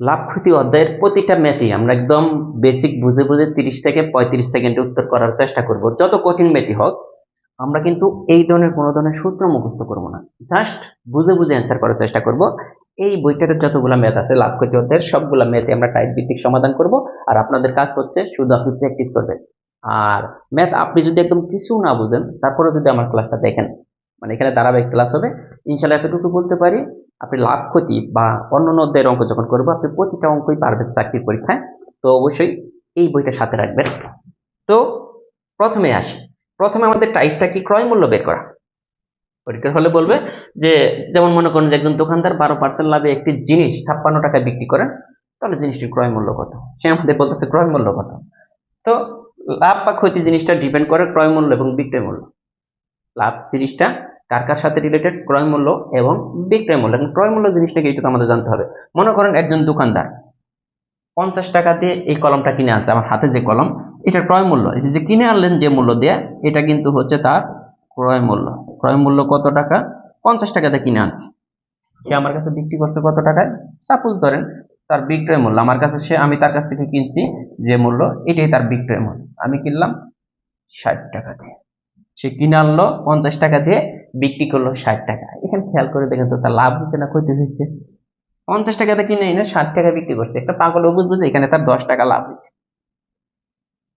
লাভ ক্ষতি অধ্যায়ের প্রতিটা ম্যাথই আমরা একদম বেসিক বুঝে বুঝে তিরিশ থেকে পঁয়ত্রিশ সেকেন্ডে উত্তর করার চেষ্টা করব। যত কঠিন ম্যাথই হোক, আমরা কিন্তু এই ধরনের কোনো ধরনের সূত্র মুখস্থ করব না। জাস্ট বুঝে বুঝে অ্যান্সার করার চেষ্টা করব। এই বইটাতে যতগুলো ম্যাথ আছে লাভ ক্ষতি অধ্যায়ের সবগুলো ম্যাথে আমরা টাইপ ভিত্তিক সমাধান করব। আর আপনাদের কাজ হচ্ছে শুধু আপনি প্র্যাকটিস করবেন। আর ম্যাথ আপনি যদি একদম কিছু না বুঝেন তারপরে যদি আমার ক্লাসটা দেখেন মানে এখানে ধারাবাহিক ক্লাস হবে, ইনশাল্লাহ এতটুকু বলতে পারি। আপনি লাভ ক্ষতি বা অন্য অধ্যায়ের অঙ্ক যখন করব, আপনি প্রতিটা অঙ্কই পারবেন চাকরির পরীক্ষায়। তো অবশ্যই এই বইটা সাথে রাখবেন। তো প্রথমে আসি। প্রথমে আমাদের টাইপটা কি? ক্রয় মূল্য বের করা। পরীক্ষার হলে বলবে যে, যেমন মনে করেন যে একজন দোকানদার বারো পার্সেন্ট লাভে একটি জিনিস ছাপ্পান্ন টাকায় বিক্রি করেন, তাহলে জিনিসটির ক্রয় মূল্য কত? সে আমাদের বলতেছে ক্রয় মূল্য কত? তো লাভ বা ক্ষতি জিনিসটা ডিপেন্ড করে ক্রয় মূল্য এবং বিক্রয় মূল্য। লাভ জিনিসটা কার কার সাথে রিলেটেড ক্রয় মূল্য এবং বিক্রয় মূল্য। এবং ক্রয় মূল্য জিনিসটাকে এইটুকু আমাদের জানতে হবে। মনে করেন একজন দোকানদার পঞ্চাশ টাকা দিয়ে এই কলমটা কিনে আনছে, আমার হাতে যে কলম, এটার ক্রয় মূল্য, এই যে কিনে আনলেন যে মূল্য দিয়ে, এটা কিন্তু হচ্ছে তার ক্রয় মূল্য। ক্রয় মূল্য কত টাকা? পঞ্চাশ টাকাতে কিনে আনছে। সে আমার কাছে বিক্রি করছে কত টাকায়? সাপোজ ধরেন তার বিক্রয় মূল্য, আমার কাছে সে, আমি তার কাছ থেকে কিনছি যে মূল্য, এটাই তার বিক্রয় মূল্য। আমি কিনলাম ষাট টাকা দিয়ে। সে কিনে আনলো, পঞ্চাশ টাকা দিয়ে বিক্রি করল ষাট টাকা। এখানে খেয়াল করে দেখেন তো তার লাভ হয়েছে না ক্ষতি হয়েছে। পঞ্চাশ টাকাতে কিনে এনে ষাট টাকা বিক্রি করছে। একটা পাগল বুঝ বুঝে এখানে তার দশ টাকা লাভ হয়েছে।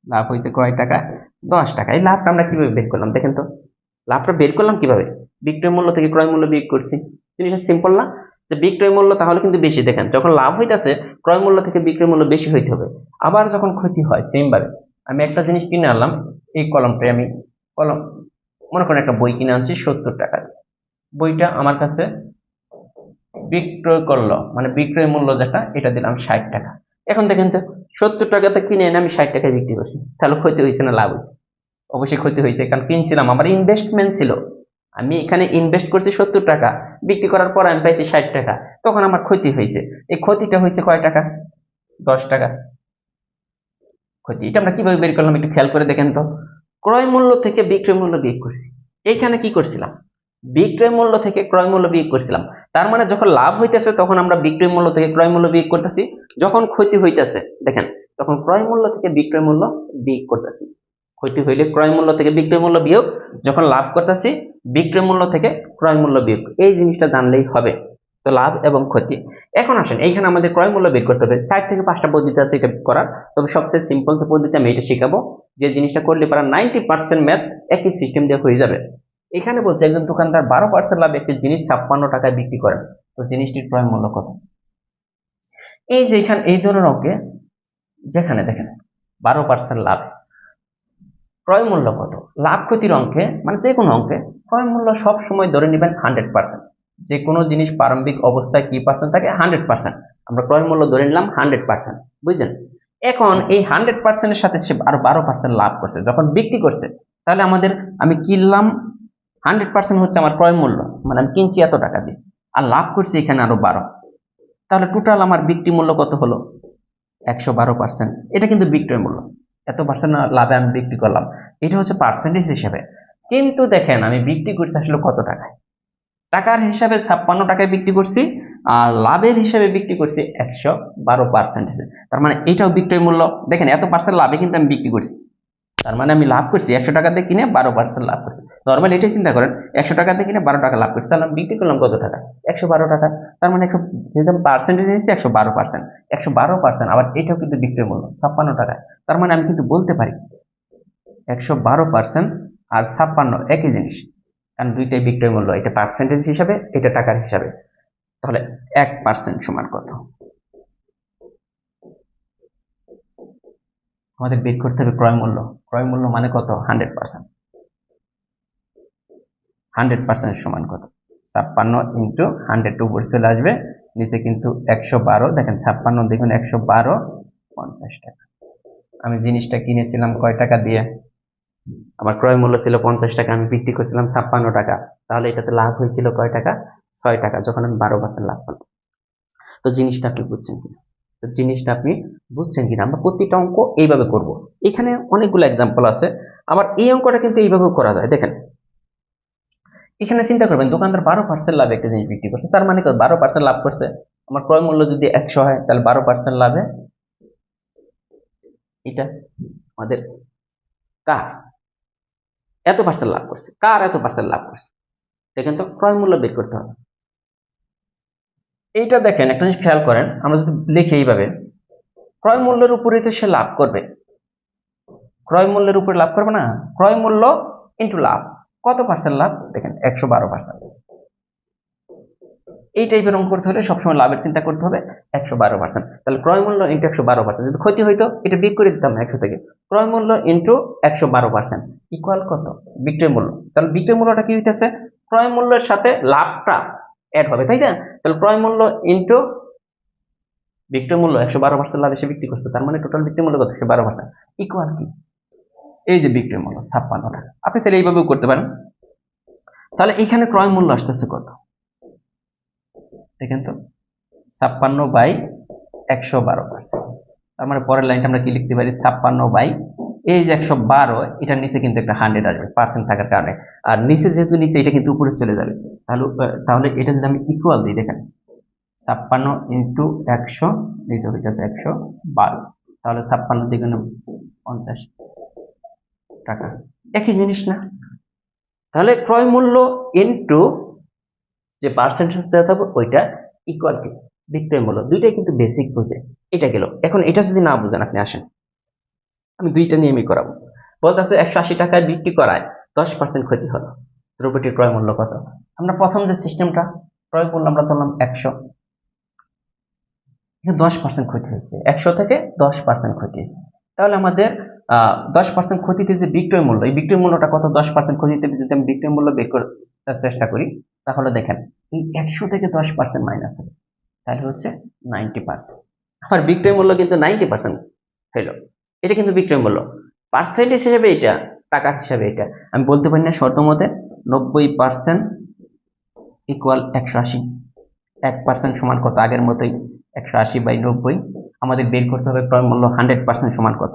লাভ হয়েছে কয় টাকা? দশ টাকা। এই লাভটা আমরা কীভাবে বের করলাম? দেখেন তো, লাভটা বের করলাম কীভাবে? বিক্রয় মূল্য থেকে ক্রয় মূল্য বিয়োগ করছি। জিনিসটা সিম্পল না? যে বিক্রয় মূল্য তাহলে কিন্তু বেশি। দেখেন, যখন লাভ হইতেছে, ক্রয় মূল্য থেকে বিক্রয় মূল্য বেশি হইতে হবে। আবার যখন ক্ষতি হয় সেম ভাবে, আমি একটা জিনিস কিনে আনলাম, এই কলমটাই আমি কলম মনে করেন একটা বই কিনে আনছি, সত্তর টাকা দিয়ে। বইটা আমার কাছে বিক্রয় করল মানে বিক্রয় মূল্য যেটা, এটা দিলাম ষাট টাকা। এখন দেখেন তো, সত্তর টাকাতে কিনে এনে আমি ষাট টাকায় বিক্রি করছি। তাহলে ক্ষতি হয়েছে না লাভ হয়েছে? অবশ্যই ক্ষতি হয়েছে, কারণ কিনছিলাম, আমার ইনভেস্টমেন্ট ছিল। আমি এখানে ইনভেস্ট করছি সত্তর টাকা, বিক্রি করার পর আমি পাইছি ষাট টাকা। তখন আমার ক্ষতি হয়েছে। এই ক্ষতিটা হয়েছে কয় টাকা? দশ টাকা। ক্ষতি, এটা আমরা কীভাবে বের করলাম একটু খেয়াল করে দেখেন তো। ক্রয় মূল্য থেকে বিক্রয় মূল্য বিয়োগ করছি। এইখানে কি করছিলাম? বিক্রয় মূল্য থেকে ক্রয় মূল্য বিয়োগ করছিলাম। তার মানে যখন লাভ হইতেছে, তখন আমরা বিক্রয় মূল্য থেকে ক্রয় মূল্য বিয়োগ করতেছি। যখন ক্ষতি হইতেছে, দেখেন, তখন ক্রয় মূল্য থেকে বিক্রয় মূল্য বিয়োগ করতেছি। ক্ষতি হইলে ক্রয় মূল্য থেকে বিক্রয় মূল্য বিয়োগ, যখন লাভ করতেছি, বিক্রয় মূল্য থেকে ক্রয় মূল্য বিয়োগ। এই জিনিসটা জানলেই হবে। তো লাভ এবং ক্ষতি। এখন আসেন, এইখানে আমাদের ক্রয় মূল্য বের করতে হবে। চার থেকে পাঁচটা পদ্ধতি আছে এটা করার। তবে সবচেয়ে সিম্পল যে পদ্ধতি আমি এটা শেখাবো, যে জিনিসটা করলে পারা নাইনটি পার্সেন্ট ম্যাথ একই সিস্টেম দিয়ে হয়ে যাবে। এখানে বলছে, একজন দোকানদার বারো পার্সেন্ট লাভ একটি জিনিস ছাপ্পান্ন টাকায় বিক্রি করেন তো জিনিসটির ক্রয় মূল্য কত? এই যে এখানে, এই ধরনের অঙ্কে, যেখানে দেখেন, বারো পার্সেন্ট লাভ। ক্রয় মূল্য কত? লাভ ক্ষতির অঙ্কে মানে যে কোনো অঙ্কে, ক্রয় মূল্য সময় ধরে নেবেন হান্ড্রেড পার্সেন্ট যে কোনো জিনিস প্রারম্ভিক অবস্থায় কি পার্সেন্ট থাকে? হান্ড্রেড পার্সেন্ট আমরা ক্রয় মূল্য ধরে নিলাম হান্ড্রেড পার্সেন্ট বুঝলেন? এখন এই হান্ড্রেড পার্সেন্টের সাথে সে আরও বারো পার্সেন্ট লাভ করছে। যখন বিক্রি করছে, তাহলে আমাদের আমি কিনলাম হান্ড্রেড পার্সেন্ট হচ্ছে আমার ক্রয় মূল্য মানে আমি কিনছি এত টাকা দিয়ে, আর লাভ করছি এখানে আরও বারো। তাহলে টোটাল আমার বিক্রি মূল্য কত হলো? একশো বারো পার্সেন্ট এটা কিন্তু বিক্রয় মূল্য। এত পার্সেন্ট লাভে আমি বিক্রি করলাম। এটা হচ্ছে পার্সেন্টেজ হিসেবে। কিন্তু দেখেন, আমি বিক্রি করছি আসলে কত টাকায়? টাকার হিসাবে ছাপ্পান্ন টাকায় বিক্রি করছি, আর লাভের হিসাবে বিক্রি করছি একশো বারো পার্সেন্টেজে তার মানে এটাও বিক্রয় মূল্য। দেখেন, এত পার্সেন্ট লাভে কিন্তু আমি বিক্রি করছি। তার মানে আমি লাভ করছি একশো টাকা দিয়ে কিনে বারো পার্সেন্ট লাভ করছি। নর্মাল এটাই চিন্তা করেন, একশো টাকা দিয়ে কিনে বারো টাকা লাভ করছি। তাহলে আমি বিক্রি করলাম কত টাকা? একশো বারো টাকা। তার মানে একশো, যেহেতু পার্সেন্টেজ নিচ্ছি একশো বারো পার্সেন্ট একশো বারো পার্সেন্ট আবার এটাও কিন্তু বিক্রয় মূল্য, ছাপ্পান্ন টাকা। তার মানে আমি কিন্তু বলতে পারি, একশো বারো পার্সেন্ট আর ছাপ্পান্ন একই জিনিস। কারণ দুইটাই বিক্রয় মূল্য, এটা পার্সেন্টেজ হিসাবে, এটা টাকার হিসাবে। তাহলে এক পার্সেন্ট সমান কত? আমাদের বের করতে হবে ক্রয় মূল্য। ক্রয় মূল্য মানে কত? হান্ড্রেড পার্সেন্ট হান্ড্রেড পার্সেন্ট সমান কত? ছাপ্পান্ন ইন্টু হান্ড্রেড উপর চলে আসবে, নিচে কিন্তু একশো বারো। দেখেন ছাপ্পান্ন, দেখুন একশো বারো, পঞ্চাশ টাকা। আমি জিনিসটা কিনেছিলাম কয় টাকা দিয়ে? আমার ক্রয় মূল্য ছিল পঞ্চাশ টাকা, আমি বিক্রি করছিলাম ছাপ্পান্ন টাকা। তাহলে এটাতে লাভ হয়েছিল কয় টাকা? ছয় টাকা, যখন আমি বারো পার্সেন্ট লাভ করলাম। তো জিনিসটা আপনি বুঝছেন কিনা? তো জিনিসটা আপনি বুঝছেন কিনা? আমরা প্রতিটা অঙ্ক এইভাবে করব। এখানে অনেকগুলো এক্সাম্পল আছে। আবার এই অঙ্কটা কিন্তু এইভাবেও করা যায়। দেখেন, এখানে চিন্তা করবেন, দোকানদার বারো পার্সেন্ট লাভ একটা জিনিস বিক্রি করছে। তার মানে বারো পার্সেন্ট লাভ করছে। আমার ক্রয় মূল্য যদি একশো হয়, তাহলে বারো পার্সেন্ট লাভে এটা আমাদের কার? এত পার্সেন্ট লাভ করছে? কার এত পার্সেন্ট লাভ করছে? দেখেন তো ক্রয় মূল্য বের করতে হবে। এইটা দেখেন, একটা জিনিস খেয়াল করেন, আমরা যদি লিখি এইভাবে, ক্রয় মূল্যের উপরেই তো সে লাভ করবে। ক্রয় মূল্যের উপরে লাভ করবে না? ক্রয় মূল্য ইন্টু লাভ। কত পার্সেন্ট লাভ? দেখেন, একশো বারো পার্সেন্ট এই টাইপের অঙ্ক করতে হলে সবসময় লাভের চিন্তা করতে হবে একশো বারো পার্সেন্ট তাহলে ক্রয় মূল্য ইন্টু একশো বারো পার্সেন্ট যদি ক্ষতি হইতো, এটা বিক করে দিতাম একশো থেকে। ক্রয় মূল্য ইন্টু একশো বারো পার্সেন্ট ইকুয়াল কত? বিক্রয় মূল্য। তাহলে বিক্রয় মূল্যটা কি হইতেছে? ক্রয় মূল্যের সাথে লাভটা অ্যাড হবে, তাই না? তাহলে ক্রয় মূল্য ইন্টু বিক্রয় মূল্য একশো বারো পার্সেন্ট লাভ এসে বিক্রি করছে, তার মানে টোটাল বিক্রয় মূল্য কত? একশো বারো পার্সেন্ট ইকুয়াল কি? এই যে বিক্রয় মূল্য ছাপ্পান্ন টাকা আপনি চাইলে এইভাবেও করতে পারেন। তাহলে এখানে ক্রয় মূল্য আসতেছে কত? দেখেন তো, ছাপ্পান্ন বাই একশো বারো পার্সেন্ট। তার মানে পরের লাইনটা আমরা কি লিখতে পারি? ছাপ্পান্ন বাই, এই যে একশো বারো, এটার নিচে কিন্তু একটা হান্ড্রেড আসবে পার্সেন্ট থাকার কারণে। আর নিচে যেহেতু নিচে, এটা কিন্তু উপরে চলে যাবে। তাহলে তাহলে এটা যদি আমি ইকুয়াল দিই, দেখেন, ছাপ্পান্ন ইন্টু একশো নিচে হইতেছে একশো বারো। তাহলে ছাপ্পান্ন দ্বিগুণ পঞ্চাশ টাকা। একই জিনিস না? তাহলে ক্রয় মূল্য ইন্টু যে পার্সেন্টেজ দেওয়া থাকবে ওইটা ইকুয়াল কি বিক্রয় মূল্য। দুইটাই কিন্তু বেসিক বুঝে। এটা গেল। এখন এটা যদি না বুঝেন, আপনি আসেন। আমি দুইটা নিয়মই করাবো। বলতেছে একশো আশি টাকায় বিক্রি করায় দশ পার্সেন্ট ক্ষতি হলো। দ্রব্যটির ক্রয় মূল্য কত? আমরা প্রথম যে সিস্টেমটা ক্রয় মূল্য আমরা ধরলাম একশো। দশ পার্সেন্ট ক্ষতি হয়েছে। একশো থেকে দশ পার্সেন্ট ক্ষতি হয়েছে। তাহলে আমাদের দশ পার্সেন্ট ক্ষতিতে যে বিক্রয় মূল্য, এই বিক্রয় মূল্যটা কত? দশ পার্সেন্ট ক্ষতিতে যদি আমি বিক্রয় মূল্য করার চেষ্টা করি। তাহলে দেখেন, এই একশো থেকে দশ পার্সেন্ট মাইনাস হবে। তাহলে হচ্ছে নাইনটি পার্সেন্ট আমার বিক্রয় মূল্য কিন্তু নাইনটি পার্সেন্ট হইল এটা কিন্তু বিক্রয় মূল্য। পার্সেন্টেজ হিসেবে এটা, টাকা হিসাবে এটা। আমি বলতে পারি না শর্ত মতে নব্বই পার্সেন্ট ইকুয়াল একশো আশি। এক পার্সেন্ট সমান কত? আগের মতোই একশো আশি বাই নব্বই। আমাদের বের করতে হবে ক্রয় মূল্য হান্ড্রেড পার্সেন্ট সমান কত?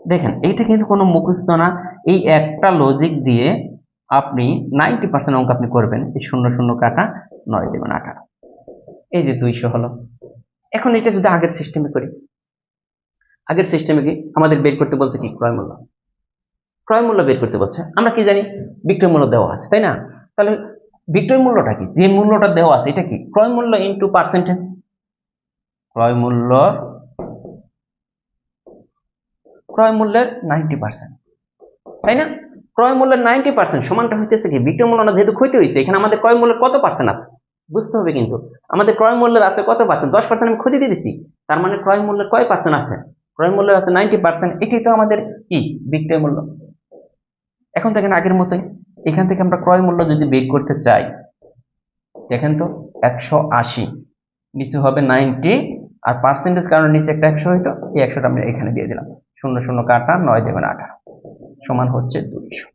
দেখেন, এইটা কিন্তু কোনো মুখস্থ না। এই একটা লজিক দিয়ে আপনি নাইনটি পার্সেন্ট অঙ্ক আপনি করবেন, এই শূন্য শূন্য কাটা নয় দেবেন আঠারো এই যে দুইশো হলো। এখন এটা যদি আগের সিস্টেমে করি। আগের সিস্টেমে কি আমাদের বের করতে বলছে কি? ক্রয় মূল্য। ক্রয় মূল্য বের করতে বলছে। আমরা কি জানি? বিক্রয় মূল্য দেওয়া আছে, তাই না? তাহলে বিক্রয় মূল্যটা কি? যে মূল্যটা দেওয়া আছে, এটা কি? ক্রয় মূল্য ইন্টু পার্সেন্টেজ ক্রয় মূল্য ক্রয় মূল্যের নাইনটি পার্সেন্ট, তাই না? ক্রয় মূল্যের নাইনটি পার্সেন্ট সমানটা হইতেছে কি? বিক্রয় মূল্য যেহেতু ক্ষতি হয়েছে এখানে আমাদের ক্রয় মূল্যের কত পার্সেন্ট আছে? বুঝতে হবে কিন্তু। আমাদের ক্রয় মূল্যের আছে কত পার্সেন্ট দশ পার্সেন্ট আমি ক্ষতি দিয়ে দিছি। তার মানে ক্রয় মূল্যের কয় পার্সেন্ট আছে? ক্রয় মূল্য আছে নাইনটি পার্সেন্ট এটাই তো আমাদের কি? বিক্রয় মূল্য। এখন দেখেন আগের মতোই, এখান থেকে আমরা ক্রয় মূল্য যদি বের করতে চাই, দেখেন তো একশো আশি, নিচে হবে নাইনটি আর পার্সেন্টেজ কারণে নিচে একটা একশো হইতো, এই একশোটা আমরা এখানে দিয়ে দিলাম। শূন্য শূন্য কাটা, নয়, দেবেন আঠারো। সমান হচ্ছে দুইশো।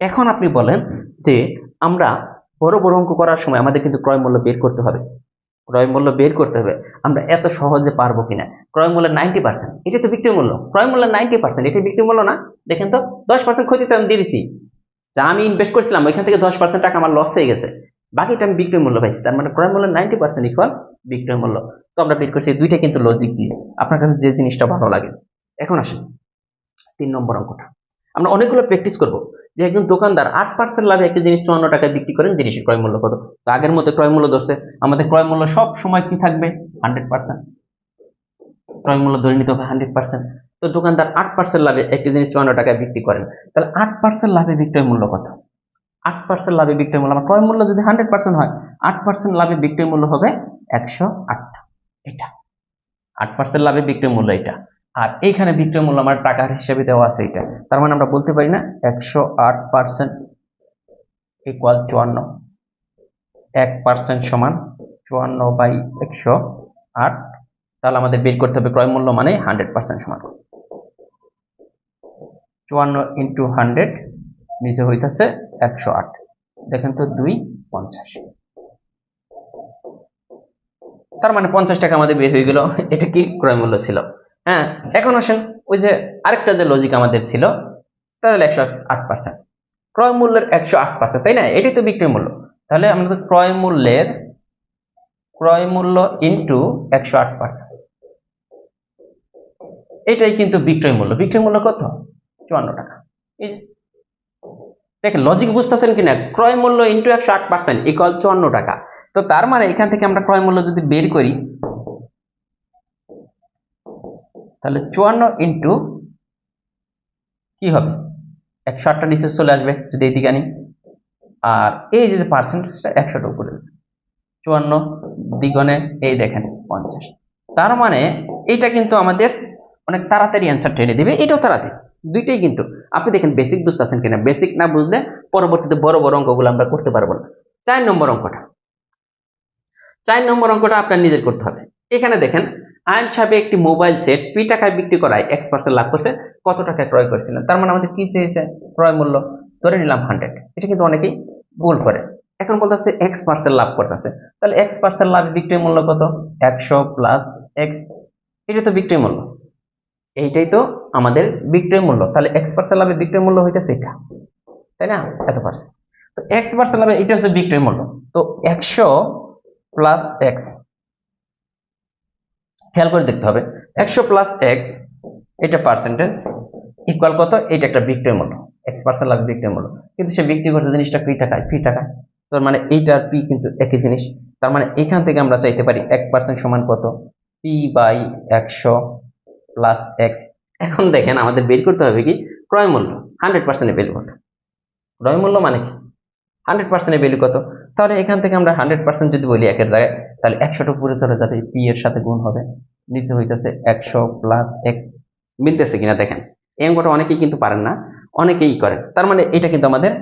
এখন আপনি বলেন যে আমরা বড় বড় অঙ্ক করার সময় আমাদের কিন্তু ক্রয় মূল্য বের করতে হবে। ক্রয় মূল্য বের করতে হবে, আমরা এত সহজে পারব কিনা? ক্রয় মূল্যের নাইনটি পার্সেন্ট এটাই তো বিক্রয় মূল্য। ক্রয় মূল্যের নাইনটি পার্সেন্ট এটাই বিক্রয় মূল্য না? দেখেন তো, দশ পার্সেন্ট ক্ষতিতে আমি দিয়ে দিছি। যা আমি ইনভেস্ট করছিলাম, ওইখান থেকে দশ পার্সেন্ট টাকা আমার লস হয়ে গেছে। বাকিটা আমি বিক্রয় মূল্য পাইছি, তার মানে ক্রয় মূল্য নাইনটি পার্সেন্ট ইকুয়াল বিক্রয় মূল্য। তো আমরা বের করছি দুইটা কিন্তু লজিক দিয়ে। আপনার কাছে যে জিনিসটা ভালো লাগে। এখন আসেন, তিন নম্বর অঙ্কটা। আমরা অনেকগুলো প্র্যাকটিস করব। যে একজন দোকানদার আট পার্সেন্ট লাভে একটা জিনিস চুয়ান্ন টাকায় বিক্রি করেন, জিনিসের ক্রয় মূল্য কত? তো আগের মতো ক্রয় মূল্য ধরছে। আমাদের ক্রয় মূল্য সব সময় কি থাকবে? হান্ড্রেড পার্সেন্ট ক্রয় মূল্য ধরে নিতে হবে হান্ড্রেড পার্সেন্ট তো দোকানদার আট পার্সেন্ট লাভে একটি জিনিস চুয়ান্ন টাকায় বিক্রি করেন। তাহলে আট পার্সেন্ট লাভে বিক্রয় মূল্য কত? আট পার্সেন্ট লাভে বিক্রয় মূল্য। আমার ক্রয় মূল্য যদি হান্ড্রেড পার্সেন্ট হয়, আট পার্সেন্ট লাভে বিক্রয় মূল্য হবে একশো আটটা এটা। আট পার্সেন্ট লাভে বিক্রয় মূল্য এটা। আর এইখানে বিক্রয় মূল্য আমার টাকার হিসেবে দেওয়া আছে এটা। তার মানে আমরা বলতে পারি না একশো আট পার্সেন্ট ইকুয়াল চুয়ান্ন। এক পার্সেন্ট সমান চুয়ান্ন বাই একশো আট। তাহলে আমাদের বের করতে হবে ক্রয় মূল্য মানে হান্ড্রেড পার্সেন্ট সমান। চুয়ান্ন ইন্টু হান্ড্রেড নিচে হইতেছে একশো আট। দেখেন তো দুই পঞ্চাশ। তার মানে পঞ্চাশ টাকা আমাদের বের হয়ে গেল। এটা কি ক্রয় মূল্য ছিল? হ্যাঁ এখন আসেন, ওই যে আরেকটা যে লজিক আমাদের ছিল তাহলে একশো আট পার্সেন্ট ক্রয় মূল্যের একশো আট পার্সেন্ট তাই না? এটাই তো বিক্রয় মূল্য। তাহলে আমাদের ক্রয় মূল্যের, ক্রয় মূল্য ইন্টু একশো আট পার্সেন্ট এটাই কিন্তু বিক্রয় মূল্য। বিক্রয় মূল্য কত? চুয়ান্ন টাকা। এই যে, দেখেন লজিক বুঝতেছেন কিনা? ক্রয় মূল্য ইন্টু একশো আট পার্সেন্ট ইকুয়াল চুয়ান্ন টাকা। তো তার মানে এখান থেকে আমরা ক্রয় মূল্য যদি বের করি তাহলে চুয়ান্ন ইন্টু কি হবে? একশো আটটা নিচে চলে আসবে, যদি এইদিকে আনি। আর এই যে পার্সেন্টেজটা একশোটা উপরে। চুয়ান্ন দ্বিগুণে এই দেখেন পঞ্চাশ। তার মানে এটা কিন্তু আমাদের অনেক তাড়াতাড়ি অ্যান্সার টেনে দেবে। এটাও তাড়াতাড়ি। দুইটাই কিন্তু। আপনি দেখেন বেসিক বুঝতে বুঝতেছেন কিনা? বেসিক না বুঝলে পরবর্তীতে বড় বড় অঙ্কগুলো আমরা করতে পারব না। চার নম্বর অঙ্কটা। চার নম্বর অঙ্কটা আপনার নিজের করতে হবে। এখানে দেখেন আইন সাহেবে একটি মোবাইল সেট পি টাকায় বিক্রি করায় এক্স পার্সেন্ট লাভ করছে। কত টাকায় ক্রয় করেছিলেন? তার মানে আমাদের কি চেয়েছে? ক্রয় মূল্য। ধরে নিলাম হান্ড্রেড এটা কিন্তু অনেকেই ভুল করে। এখন বলতেছে এক্স পার্সেন্ট লাভ করতেছে। তাহলে এক্স পার্সেন্ট লাভ বিক্রয় মূল্য কত? একশো প্লাস এক্স এটা তো বিক্রয় মূল্য। এইটাই তো আমাদের বিক্রয় মূল্য। তাহলে এক্স পার্সেন্ট লাভের বিক্রয় মূল্য হইতেছে এটা। তাই না? এত পার্সেন্ট তো এক্স পার্সেন্ট লাভে এটা হচ্ছে বিক্রয় মূল্য। তো একশো প্লাস এক্স খেয়াল করে দেখতে হবে। একশো প্লাস এক্স এটা পার্সেন্টেজ ইকুয়াল কত? এটা একটা বিক্রয় মূল্য এক্স পার্সেন্ট লাভ বিক্রয় মূল্য কিন্তু সে বিক্রি করছে জিনিসটা পি টাকায়? পি টাকায়। তার মানে এইটার পি কিন্তু একই জিনিস। তার মানে এখান থেকে আমরা চাইতে পারি এক পার্সেন্ট সমান কত? পি বাই একশো প্লাস এক্স এখন দেখেন আমাদের বের করতে হবে কি? ক্রয় মূল্য। হান্ড্রেড পার্সেন্টের ভ্যালু কত? ক্রয় মূল্য মানে কি? হান্ড্রেড পার্সেন্টের ভ্যালু কত? তাহলে এখান থেকে আমরা হান্ড্রেড পার্সেন্ট যদি বলি একের জায়গায় তাহলে একশোটা উপরে চলে যাবে পি এর সাথে গুণ হবে। নিচে হইতেছে একশো প্লাস এক্স মিলতেছে কিনা দেখেন। এই অঙ্কটা অনেকেই কিন্তু পারেন না, অনেকেই করেন। তার মানে এটা কিন্তু আমাদের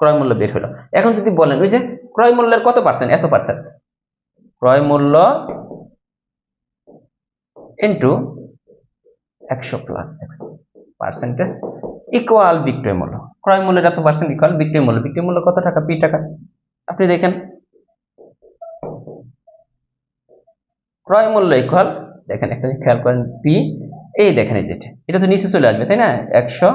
ক্রয় মূল্য বের হলো। এখন যদি বলেন, ওই যে ক্রয় মূল্যের কত পার্সেন্ট এত পার্সেন্ট ক্রয় মূল্য ইন্টু একশো প্লাস এক্স পার্সেন্টেজ ইকুয়াল বিক্রয় মূল্য। ক্রয় মূল্যের এত পার্সেন্ট ইকুয়াল বিক্রয় মূল্য। বিক্রয় মূল্য কত টাকা? পি টাকা। আপনি দেখেন ক্রয় মূল্য ইকুয়াল দেখেন একটা খেয়াল করেন পি এই দেখেন এই যেটা এটা। তো নিচে চলে আসবে, তাই না? একশো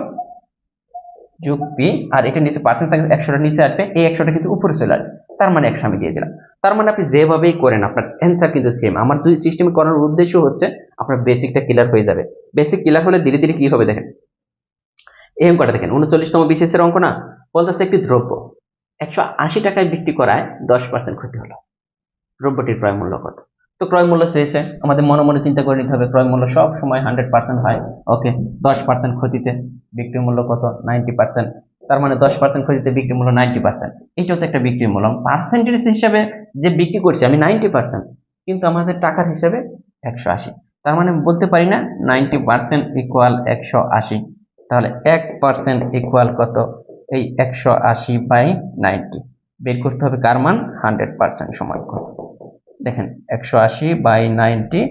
যোগ পি আর এটা নিচে পার্সেন্ট থাকবে একশোটা নিচে আসবে, এই একশোটা কিন্তু উপরে চলে আসবে। তার মানে একশো আমি দিয়ে দিলাম। তার মানে আপনি যেভাবেই করেন, আপনার অ্যান্সার কিন্তু সেম আমার দুই সিস্টেম করার উদ্দেশ্য হচ্ছে, আপনার বেসিকটা ক্লিয়ার হয়ে যাবে। বেসিক ক্লিয়ার হলে ধীরে ধীরে কি হবে দেখেন? এই অঙ্কটা দেখেন, উনচল্লিশতম বিশেষের অঙ্ক না? বলতেছে একটি দ্রব্য। একশো আশি টাকায় বিক্রি করায় দশ পার্সেন্ট ক্ষতি হলো। দ্রব্যটির ক্রয় মূল্য কত? তো ক্রয় মূল্য চেয়েছে। আমাদের মনে মনে চিন্তা করে নিতে হবে, ক্রয় মূল্য সব সময় হান্ড্রেড পার্সেন্ট হয়। ওকে দশ পার্সেন্ট ক্ষতিতে বিক্রি মূল্য কত? নাইনটি পার্সেন্ট তার মানে দশ পার্সেন্ট ক্ষতিতে বিক্রি মূল্য নাইনটি পার্সেন্ট এটাও তো একটা বিক্রি মূল্য। পার্সেন্টেজ হিসাবে যে বিক্রি করছি, আমি নাইনটি পার্সেন্ট কিন্তু আমাদের টাকার হিসাবে একশো আশি। তার মানে বলতে পারি না নাইনটি পার্সেন্ট ইকুয়াল একশো আশি। তাহলে এক পার্সেন্ট ইকুয়াল কত? এই একশো আশি বাই নাইনটি বের করতে হবে কার মান? হান্ড্রেড পার্সেন্ট সময় কত? দেখেন, একশো আশি বাই নাইনটি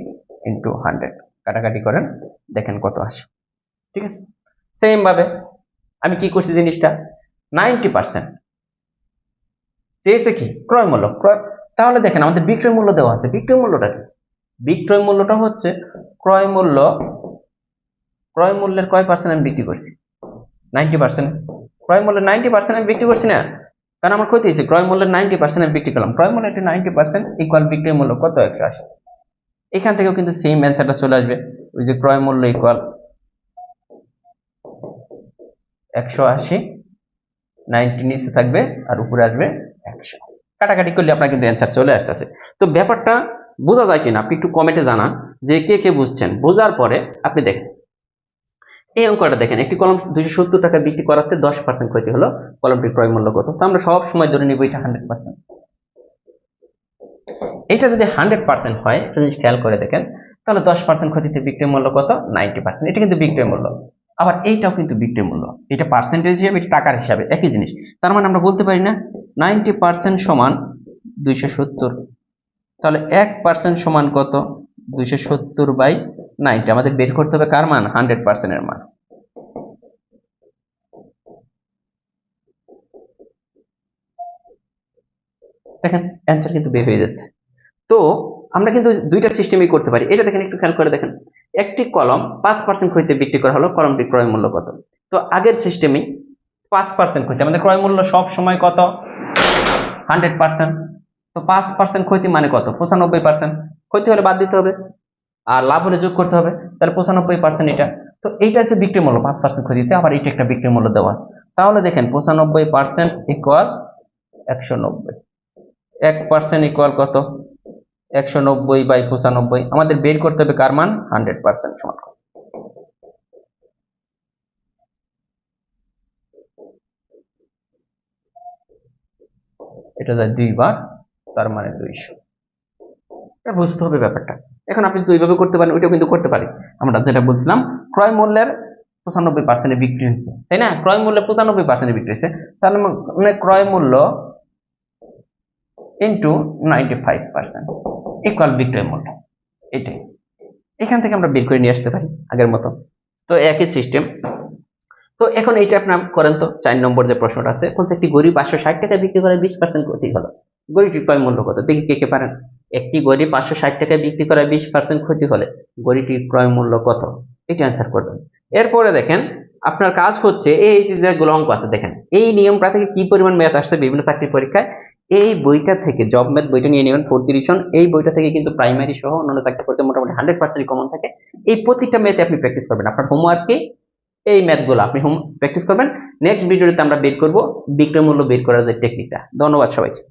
ইন্টু হান্ড্রেড কাটাকাটি করেন, দেখেন কত আসে। ঠিক আছে? সেম ভাবে আমি কি করছি জিনিসটা? নাইনটি পার্সেন্ট চেয়েছে কি? ক্রয় মূল্য। ক্রয় তাহলে দেখেন, আমাদের বিক্রয় মূল্য দেওয়া আছে। বিক্রয় মূল্যটা কি? বিক্রয় মূল্যটা হচ্ছে ক্রয় মূল্য ক্রয় মূল্যের কয় পার্সেন্ট আমি বিক্রি করছি? নাইনটি পার্সেন্ট ক্রয় মূল্যের নাইনটি পার্সেন্ট আমি বিক্রি করছি না? কারণ আমার ক্ষতি হয়েছে। ক্রয় মূল্যের নাইনটি পার্সেন্ট আমি বিক্রি করলাম। ক্রয় মূল্যের নাইনটি পার্সেন্ট ইকুয়াল বিক্রয় মূল্য কত একশো আশি? এখান থেকেও কিন্তু সেম অ্যান্সারটা চলে আসবে। ওই যে ক্রয় মূল্য ইকুয়াল একশো আশি নাইনটি নিচে থাকবে আর উপরে আসবে একশো। কাটাকাটি করলে আপনার কিন্তু অ্যান্সার চলে আসতেছে। তো ব্যাপারটা বোঝা যায় কিনা? আপনি একটু কমেন্টে জানান যে কে কে বুঝছেন। বোঝার পরে আপনি দেখেন। এই অঙ্কটা দেখেন, একটি কলম দুইশো সত্তর টাকা বিক্রি করাতে দশ পার্সেন্ট ক্ষতি হলো কলমটির ক্রয় মূল্য কত। তো আমরা সব সময় ধরে নিব এটা হান্ড্রেড পার্সেন্ট এটা যদি হান্ড্রেড পার্সেন্ট হয় জিনিস খেয়াল করে দেখেন, তাহলে দশ পার্সেন্ট ক্ষতিতে বিক্রয় মূল্য কত? নাইনটি পার্সেন্ট এটা কিন্তু বিক্রয় মূল্য। আবার এইটাও কিন্তু বিক্রয় মূল্য। এটা পার্সেন্টেজ হিসাবে, এটা টাকার হিসাবে, একই জিনিস। তার মানে আমরা বলতে পারি না, নাইনটি পার্সেন্ট সমান দুইশো সত্তর। তাহলে এক পার্সেন্ট সমান কত? দুইশো সত্তর বাই নাইনটি আমাদের বের করতে হবে কার মান? হান্ড্রেড পার্সেন্টের মান। দেখেন অ্যান্সার কিন্তু বের হয়ে যাচ্ছে। তো, আমরা কিন্তু দুইটা সিস্টেমই করতে পারি। এটা দেখেন, একটু খেয়াল করে দেখেন। একটি কলম পাঁচ পার্সেন্ট ক্ষতিতে বিক্রি করা হলো কলমটির ক্রয় মূল্য কত? তো, আগের সিস্টেমেই পাঁচ পার্সেন্ট ক্ষতি। আমাদের ক্রয় মূল্য সব সময় কত? হান্ড্রেড পার্সেন্ট তো, পাঁচ পার্সেন্ট ক্ষতি মানে কত? পঁচানব্বই পার্সেন্ট ক্ষতি হলে বাদ দিতে হবে। আর লাভ হলে যোগ করতে হবে, তাহলে পঁচানব্বই পার্সেন্ট এটা। তো এইটা হচ্ছে বিক্রি মূল্য, পাঁচ পার্সেন্ট ক্ষতিতে আবার এটা একটা বিক্রি মূল্য দেওয়া আছে। তাহলে দেখেন, পঁচানব্বই পার্সেন্ট ইকুয়াল একশো নব্বই। এক পার্সেন্ট ইকুয়াল কত? একশো নব্বই বাই পঁচানব্বই। আমাদের বের করতে হবে কার মান? হান্ড্রেড পার্সেন্ট সমান? এটা যায় দুইবার, তার মানে দুইশো। বুঝতে হবে ব্যাপারটা। এখন আপনি যদি দুইভাবে করতে পারেন, ওইটাও কিন্তু করতে পারি। আমরা যেটা বলছিলাম, ক্রয় মূল্যের পঁচানব্বই পার্সেন্টে বিক্রি হয়েছে, তাই না? ক্রয় মূল্যে পঁচানব্বই পার্সেন্টে বিক্রি হয়েছে। তাহলে মানে ক্রয় মূল্য into ninety five percent equal বিক্রয় মূল্য, এটাই। এখান থেকে আমরা বের করে নিয়ে আসতে পারি আগের মতো। তো একই সিস্টেম তো এখন এইটা আপনার করেন তো, চার নম্বর যে প্রশ্নটা আছে কোন একটি গরিব পাঁচশো ষাট টাকা বিক্রি করে বিশ পার্সেন্ট ক্ষতি হলো। গরিবটির ক্রয় মূল্য কত? দেখি কে কে পারেন। একটি গরিব পাঁচশো ষাট টাকায় বিক্রি করে বিশ পার্সেন্ট ক্ষতি হলে গরিবটির ক্রয় মূল্য কত? এটা অ্যান্সার করবেন। এরপরে দেখেন, আপনার কাজ হচ্ছে এই যে গুলো অঙ্ক আছে, দেখেন, এই নিয়মটা থেকে কি পরিমাণ ম্যাথ আসছে বিভিন্ন চাকরি পরীক্ষায়? এই বইটা থেকে জব ম্যাথ বইটা নিয়ে নেবেন ডিভিশন এই বইটা থেকে কিন্তু প্রাইমারি সহ অন্যান্য চাকরি করতে মোটামুটি হান্ড্রেড পার্সেন্ট কমন থাকে। এই প্রতিটা ম্যাথে আপনি প্র্যাকটিস করবেন। আপনার হোমওয়ার্কে এই ম্যাথগুলো আপনি হোম প্র্যাকটিস করবেন। নেক্সট ভিডিওতে আমরা বের করব বিক্রয় মূল্য বের করার যে টেকনিকটা ধন্যবাদ সবাইকে।